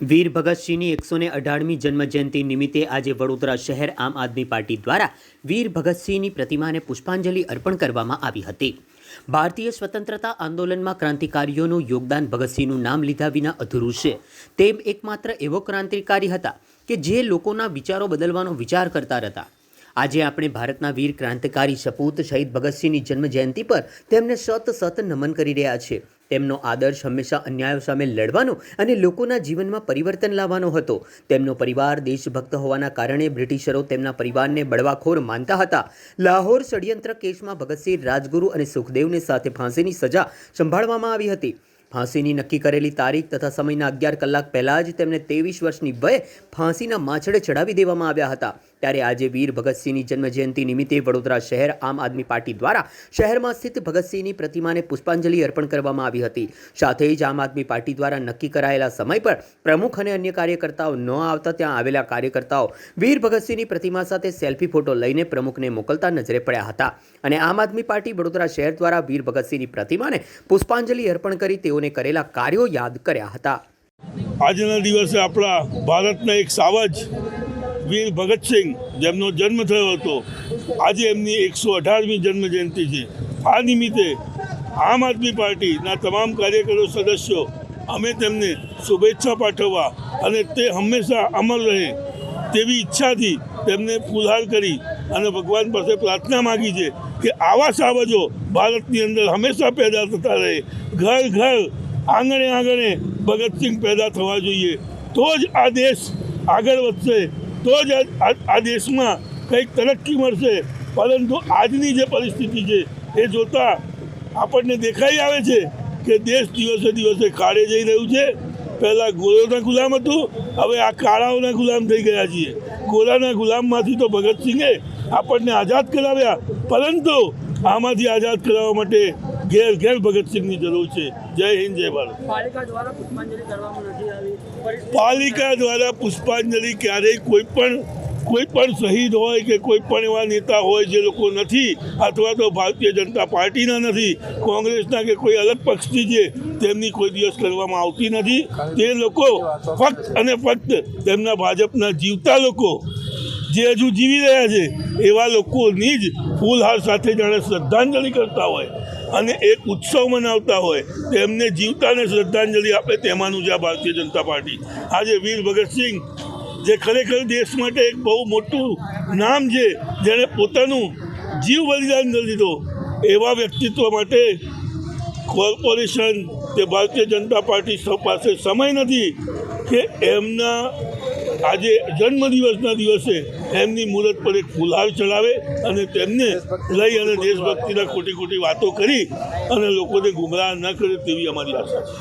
વીર ભગતસિંહની એકસો ને અઢારમી જન્મજયંતિ નિમિત્તે આજે વડોદરા શહેર આમ આદમી પાર્ટી દ્વારા વીર ભગતસિંહની પ્રતિમાને પુષ્પાંજલિ અર્પણ કરવામાં આવી હતી. ભારતીય સ્વતંત્રતા આંદોલનમાં ક્રાંતિકારીઓનું યોગદાન ભગતસિંહનું નામ લીધા વિના અધૂરું છે. તેમ એકમાત્ર એવો ક્રાંતિકારી હતા કે જે લોકોના વિચારો બદલવાનો વિચાર કરતા હતા. આજે આપણે ભારતના વીર ક્રાંતિકારી સપૂત શહીદ ભગતસિંહની જન્મજયંતિ પર તેમને સત સત નમન કરી રહ્યા છે તેમનો આદર્શ હંમેશા અન્યાયો સામે લડવાનો અને લોકોના જીવનમાં પરિવર્તન લાવવાનો હતો. તેમનો પરિવાર દેશભક્ત હોવાના કારણે બ્રિટિશરો તેમના પરિવારને બળવાખોર માનતા હતા. લાહોર ષડયંત્ર કેસમાં ભગતસિંહ, રાજગુરુ અને સુખદેવને સાથે ફાંસીની સજા સંભાળવામાં આવી હતી. ફાંસીની નક્કી કરેલી તારીખ તથા સમયના અગિયાર કલાક પહેલાં જ તેમને ત્રેવીસ વર્ષની વયે ફાંસીના માછડે ચડાવી દેવામાં આવ્યા હતા. ત્યારે આજે વીર ભગતસિંહની જન્મજયંતિ નિમિત્તે વડોદરા શહેર આમ આદમી પાર્ટી દ્વારા શહેરમાં સ્થિત ભગતસિંહની પ્રતિમાને પુષ્પાંજલિ અર્પણ કરવામાં આવી હતી. સાથે જ આમ આદમી પાર્ટી દ્વારા નક્કી કરાયેલા સમય પર પ્રમુખ અને અન્ય કાર્યકર્તાઓ ન આવતા ત્યાં આવેલા કાર્યકર્તાઓ વીર ભગતસિંહની પ્રતિમા સાથે સેલ્ફી ફોટો લઈને પ્રમુખને મોકલતા નજરે પડ્યા હતા. અને આમ આદમી પાર્ટી વડોદરા શહેર દ્વારા વીર ભગતસિંહની પ્રતિમાને પુષ્પાંજલિ અર્પણ કરી તેઓને કરેલા કાર્યો યાદ કર્યા હતા. આજના દિવસે આપણા ભારતના એક સાવજ વીર ભગતસિંહ જેમનો જન્મ થયો હતો, આજે એમની એકસો અઢારમી જન્મજયંતિ છે. આ નિમિત્તે આમ આદમી પાર્ટીના તમામ કાર્યકરો, સદસ્યો, અમે તેમને શુભેચ્છા પાઠવવા અને તે હંમેશા અમર રહે તેવી ઈચ્છાથી તેમને ફુલહાર કરી અને ભગવાન પાસે પ્રાર્થના માગી છે કે આવા સાવજો ભારતની અંદર હંમેશા પેદા થતા રહે. ઘર ઘર આંગણે આંગણે ભગતસિંહ પેદા થવા જોઈએ. તો જ આ દેશ આગળ વધશે. તો જ આ- દેશમાં કંઈક તરક્કી મળશે. પરંતુ આજની જે પરિસ્થિતિ છે, એ જોતાં આપણને દેખાઈ આવે છે કે દેશ દિવસે દિવસે કાળે જઈ રહ્યું છે. પહેલાં ગોળોના ગુલામ હતું, હવે આ કાળાઓના ગુલામ થઈ ગયા છીએ. ગોરાના ગુલામમાંથી તો ભગતસિંહે આપણને આઝાદ કરાવ્યા. પરંતુ આમાંથી આઝાદ કરાવવા માટે ઘેર ઘેર ભગતસિંહની જરૂર છે. જય હિન્દ, જય ભારત. પાલિકા દ્વારા પુષ્પાંજલિ ક્યારેય કોઈ પણ કોઈ પણ શહીદ હોય કે કોઈ પણ એવા નેતા હોય જે લોકો નથી, અથવા તો ભારતીય જનતા પાર્ટીના નથી, કોંગ્રેસના કે કોઈ અલગ પક્ષથી છે તેમની કોઈ દિવસ કરવામાં આવતી નથી, તે લોકો ફક્ત અને ફક્ત તેમના ભાજપના જીવતા લોકો જે હજુ જીવી રહ્યા છે એવા લોકોની જ ફૂલહાર સાથે જાણે શ્રદ્ધાંજલિ કરતા હોય અને એક ઉત્સવ મનાવતા હોય, તેમને જીવતાને શ્રદ્ધાંજલિ આપે તેમાંનું છે આ ભારતીય જનતા પાર્ટી. આજે વીર ભગતસિંહ જે ખરેખર દેશ માટે એક બહુ મોટું નામ છે, જેણે પોતાનું જીવ બલિદાન દીધો, એવા વ્યક્તિત્વ માટે કોર્પોરેશન કે ભારતીય જનતા પાર્ટી સૌ પાસે સમય નથી કે એમના આજે જન્મદિવસના દિવસે એમની મુહૂર્ત પર એક ફુલહાર ચડાવે અને તેમને લઈ અને દેશભક્તિના ખોટી ખોટી વાતો કરી અને લોકોને ગુમરાહ ન કરે તેવી અમારી આશા છે.